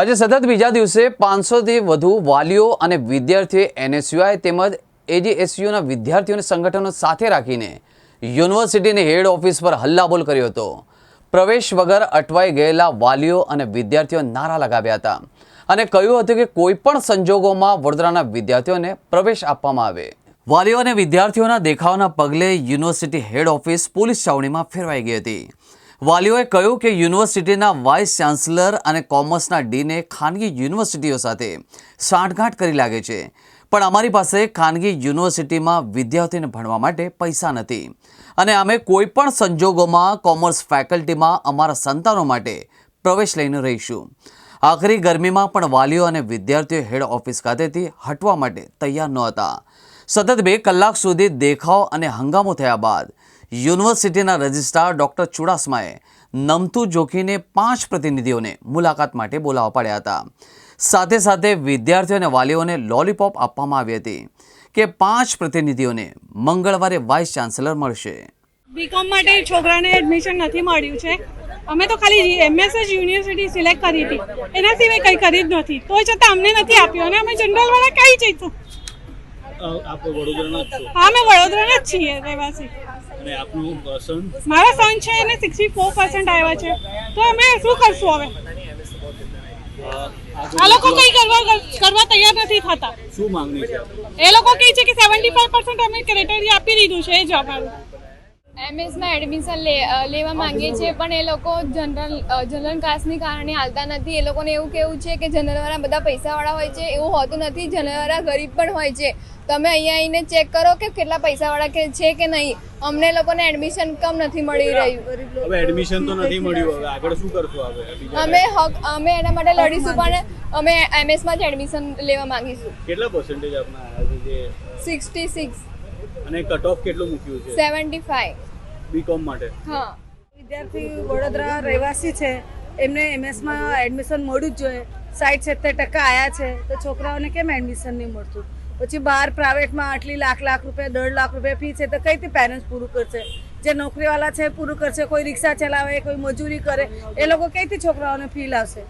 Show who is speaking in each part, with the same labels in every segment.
Speaker 1: આજે સતત બીજા દિવસે પાંચસોથી વધુ વાલીઓ અને વિદ્યાર્થીઓએ એનએસયુઆઈ તેમજ એજીએસયુના વિદ્યાર્થીઓને સંગઠનો સાથે રાખીને યુનિવર્સિટીની હેડ ઓફિસ પર હલ્લાબોલ કર્યો હતો. પ્રવેશ વગર અટવાઈ ગયેલા વાલીઓ અને વિદ્યાર્થીઓ નારા લગાવ્યા હતા અને કહ્યું હતું કે કોઈપણ સંજોગોમાં વડોદરાના વિદ્યાર્થીઓને પ્રવેશ આપવામાં આવે. વાલીઓ અને વિદ્યાર્થીઓના દેખાવના પગલે યુનિવર્સિટી હેડ ઓફિસ પોલીસ છાવણીમાં ફેરવાઈ ગઈ હતી. વાલીઓએ કહ્યું કે યુનિવર્સિટીના વાઇસ ચાન્સલર અને કોમર્સના ડીને ખાનગી યુનિવર્સિટીઓ સાથે સાંઠગાંઠ કરી લાગે છે. પણ અમારી પાસે ખાનગી યુનિવર્સિટીમાં વિદ્યાર્થીને ભણવા માટે પૈસા નથી. અને અમે કોઈ પણ સંજોગોમાં કોમર્સ ફેકલ્ટીમાં અમારા સંતાનો માટે પ્રવેશ લઈને રહીશું. આખરી ગરમીમાં પણ વાલીઓ અને વિદ્યાર્થીઓ હેડ ઓફિસ ખાતેથી હટવા માટે તૈયાર નહોતા. સતત બે કલાક સુધી દેખાવ અને હંગામો થયા બાદ યુનિવર્સિટીના રજિસ્ટ્રાર ડૉક્ટર ચુડાસમાએ નમતું જોખીને પાંચ પ્રતિનિધિઓને મુલાકાત માટે બોલાવવા પડ્યા હતા. સાથે સાથે વિદ્યાર્થીઓ અને વાલીઓને લોલીપોપ આપવામાં આવી હતી કે પાંચ પ્રતિનિધિઓને મંગળવારે વાઇસ ચાન્સલર મળશે.
Speaker 2: બીકોમ માટે છોકરાને એડમિશન નથી મળ્યું છે. અમે તો ખાલી એમએસ જ યુનિવર્સિટી સિલેક્ટ કરી હતી. એના સિવાય કંઈ કરી જ નથી. તો છતાં અમને નથી આપ્યું અને અમે જનરલ વાળા કઈ જઈશું હા અમે વડોદરાના જ છીએ રહેવાસી.
Speaker 3: અને આપનું સન
Speaker 2: મારા સન છે એને સિક્સટી ફોર પર્સન્ટ આવ્યા છે. તો અમે શું કરશું હવે? આ લોકો કંઈ કરવા કરવા તૈયાર નથી થતા.
Speaker 3: શું માંગણી છે?
Speaker 2: એ લોકો કહે છે કે સેવન્ટી ફાઈવ પર્સન્ટ અમે ક્રેટેરિયા આપી દીધું છે એ જ અમારું
Speaker 4: એમએસમાં એડમિશન લે લેવા માંગીએ છીએ પણ એ લોકો જનરલ જનરલ કાસ્ટની કારણે હાલતા નથી. એ લોકોને એવું કેવું છે કે જનરલવાળા બધા પૈસાવાળા હોય છે એવું હોતું નથી. જનરલવાળા ગરીબ પણ હોય છે. તમે અહીંયા આવીને ચેક કરો કે કેટલા પૈસાવાળા કે છે કે નહીં. અમને લોકોને એડમિશન કમ નથી મળી રહ્યું.
Speaker 3: હવે એડમિશન તો નથી મળ્યું. હવે આગળ શું કરશું હવે?
Speaker 4: અમે હક અમે એના માટે લડીશું પણ અમે એમએસમાં જ એડમિશન લેવા માંગીશું.
Speaker 3: કેટલા પર્સન્ટેજ આપના? આવ્યા છે જે
Speaker 4: સિક્સટી સિક્સ
Speaker 3: અને કટ ઓફ કેટલું મૂક્યું છે?
Speaker 4: સેવન્ટી ફાઈવ
Speaker 3: બીકોમ માટે.
Speaker 4: હા.
Speaker 5: વિદ્યાર્થી વડોદરા રહેવાસી છે. એમને એમએસમાં એડમિશન મળવું જ જોઈએ. સાઠ સિત્તેર ટકા આયા છે. તો છોકરાઓને કેમ એડમિશન નહીં મળતું? પછી બહાર પ્રાઇવેટમાં આટલી લાખ લાખ રૂપિયા દોઢ લાખ રૂપિયા ફી છે. તો કઈથી પેરેન્ટ્સ પૂરું કરશે? જે નોકરીવાળા છે પૂરું કરશે? કોઈ રિક્ષા ચલાવે કોઈ મજૂરી કરે? એ લોકો કઈ રીતે છોકરાઓને ફી લાવશે?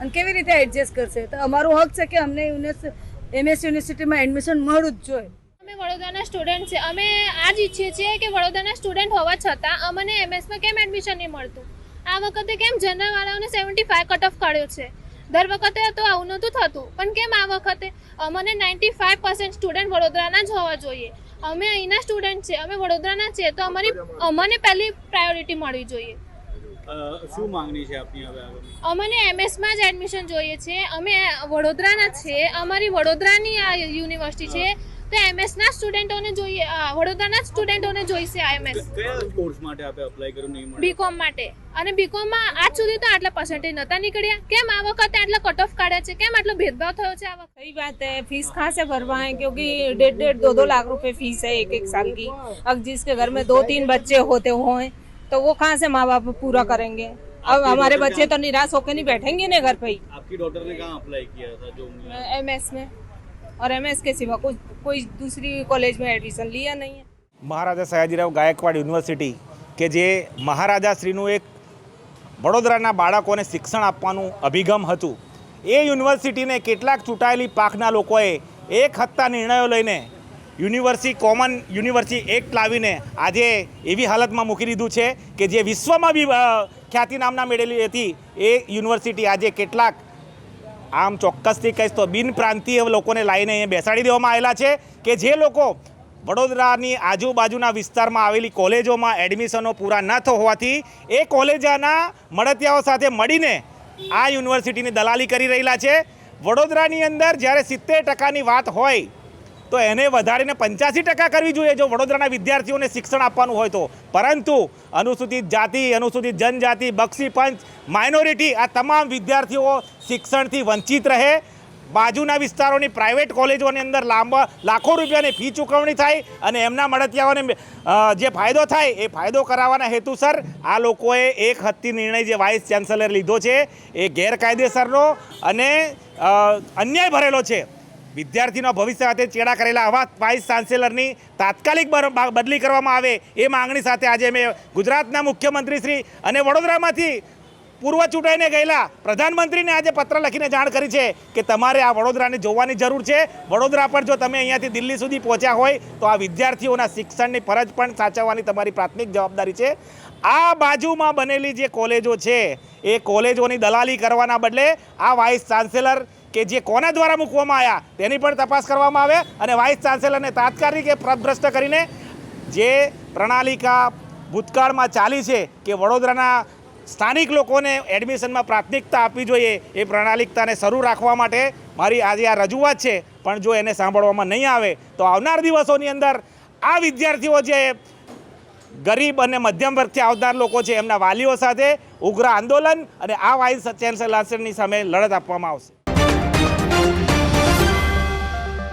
Speaker 5: અને કેવી રીતે એડજસ્ટ કરશે? તો અમારું હક છે કે અમને યુનિવર્સિટી એમએસ યુનિવર્સિટીમાં એડમિશન મળવું જ જોઈએ.
Speaker 6: અમે વડોદરાના સ્ટુડન્ટ છે. અમે આ જ ઈચ્છીએ છીએ કે વડોદરાના સ્ટુડન્ટ હોવા છતાં અમને એમએસમાં કેમ એડમિશન નહીં મળતું? આ વખતે કેમ જનરલવાળાઓને સેવન્ટી ફાઈવ કટ ઓફ કાઢ્યો છે? દર વખતે તો આવું નહોતું થતું. પણ કેમ આ વખતે? અમને નાઇન્ટી ફાઈવ પર્સન્ટ સ્ટુડન્ટ વડોદરાના જ હોવા જોઈએ. અમે અહીંના સ્ટુડન્ટ છે. અમે વડોદરાના છીએ. તો અમારી અમને પહેલી પ્રાયોરિટી મળવી જોઈએ.
Speaker 3: શું માંગણી છે આપની હવે
Speaker 6: અમને એમએસમાં જ એડમિશન જોઈએ છે. અમે વડોદરાના છીએ અમારી વડોદરાની આ યુનિવર્સિટી છે. તો એમએસના સ્ટુડન્ટોને જોઈએ અ, વડોદરાના જ સ્ટુડન્ટોને જોઈશે આ એમએસ
Speaker 3: કયા કોર્સ માટે આપે અપ્લાય કર્યું નહીં મળ્યું
Speaker 6: બીકોમ માટે અને બીકોમમાં આજ સુધી તો આટલા પર્સન્ટેજ નતા નીકળ્યા કેમ આ વખતે આટલા કટ ઓફ કાઢ્યા છે કેમ આટલો ભેદભાવ થયો છે આ વખતે
Speaker 2: सही बात है फीस कहाँ से भरवाएं क्योंकि डेढ़ डेढ़ दो दो लाख रुपए फीस है एक एक साल की अब जिसके घर में दो तीन बच्चे होते हों तो वो कहाँ से माँ बाप पूरा करेंगे अब हमारे बच्चे तो निराश होकर नहीं बैठेंगे ना घर पे ही
Speaker 3: आपकी डॉटर ने कहाँ अप्लाई किया था जो मिला?
Speaker 2: एम में और एम के सिवा कोई कोई दूसरी कॉलेज में एडमिशन लिया नहीं है
Speaker 7: મહારાજા સયાજીરાવ ગાયકવાડ યુનિવર્સિટી કે જે મહારાજાશ્રીનું એક વડોદરાના બાળકોને શિક્ષણ આપવાનું અભિગમ હતું એ યુનિવર્સિટીને કેટલાક ચૂંટાયેલી પાકના લોકોએ એક હત્તા નિર્ણયો લઈને યુનિવર્સિટી કોમન યુનિવર્સિટી એક્ટ લાવીને આજે એવી હાલતમાં મૂકી દીધું છે કે જે વિશ્વમાં બી અ, ખ્યાતિ નામના મેળવેલી હતી એ યુનિવર્સિટી આજે કેટલાક આમ ચોક્કસથી કહીશ તો બિન પ્રાંતીય લોકોને લાવીને અહીંયા બેસાડી દેવામાં આવેલા છે કે જે લોકો વડોદરાની આજુબાજુના વિસ્તારમાં આવેલી કોલેજોમાં એડમિશનો પૂરા ન હોવાથી એ કોલેજાના મળતિયાઓ સાથે મળીને આ યુનિવર્સિટીની દલાલી કરી રહેલા છે. વડોદરાની અંદર જ્યારે સિત્તેર ટકાની વાત હોય તો એને વધારીને પંચ્યાસી ટકા કરવી જોઈએ જો વડોદરાના વિદ્યાર્થીઓને શિક્ષણ આપવાનું હોય તો. પરંતુ અનુસૂચિત જાતિ, અનુસૂચિત જનજાતિ, બક્ષી પંચ, માઇનોરિટી આ તમામ વિદ્યાર્થીઓ શિક્ષણથી વંચિત રહે. બાજુના વિસ્તારોની પ્રાઇવેટ કોલેજોની અંદર લાંબા, લાખો રૂપિયાની ફી ચૂકવણી થાય અને એમના મળતિયાઓને જે ફાયદો થાય એ ફાયદો કરાવવાના હેતુસર આ લોકોએ એક હત્તી નિર્ણય જે વાઇસ ચાન્સલર લીધો છે એ ગેરકાયદેસરનો અને અન્યાય ભરેલો છે. વિદ્યાર્થીનો ભવિષ્ય સાથે ચેડા કરેલા આવા વાઇસ ચાન્સેલરની તાત્કાલિક બદલી કરવામાં આવે એ માંગણી સાથે આજે મેં ગુજરાતના મુખ્યમંત્રી શ્રી અને વડોદરામાંથી પૂર્વ ચૂંટાઈને ગયેલા પ્રધાનમંત્રીને આજે પત્ર લખીને જાણ કરી છે કે તમારે આ વડોદરાને જોવાની જરૂર છે. વડોદરા પર જો તમે અહીંયાથી દિલ્હી સુધી પહોંચ્યા હોય તો આ વિદ્યાર્થીઓના શિક્ષણની ફરજ પણ સાચવવાની તમારી પ્રાથમિક જવાબદારી છે. આ બાજુમાં બનેલી જે કોલેજો છે, એ કોલેજોની દલાલી કરવાના બદલે આ વાઇસ ચાન્સેલર કે જે કોના દ્વારા મૂકવામાં આવ્યા, તેની પણ તપાસ કરવામાં આવે અને વાઇસ ચાન્સેલરને તાત્કાલિક એ પ્રભ્રષ્ટ કરીને જે પ્રણાલિકા ભૂતકાળમાં ચાલી છે કે વડોદરાના સ્થાનિક લોકોને એડમિશનમાં પ્રાથમિકતા આપવી જોઈએ, એ પ્રણાલિકતાને શરૂ રાખવા માટે મારી આજે આ રજૂઆત છે. પણ જો એને સાંભળવામાં નહીં આવે, તો આવનાર દિવસોની અંદર આ વિદ્યાર્થીઓ જે ગરીબ અને મધ્યમ વર્ગથી આવનાર લોકો છે, એમના વાલીઓ સાથે ઉગ્ર આંદોલન અને આ વાઇસ ચાન્સેલરની સામે લડત આપવામાં આવશે.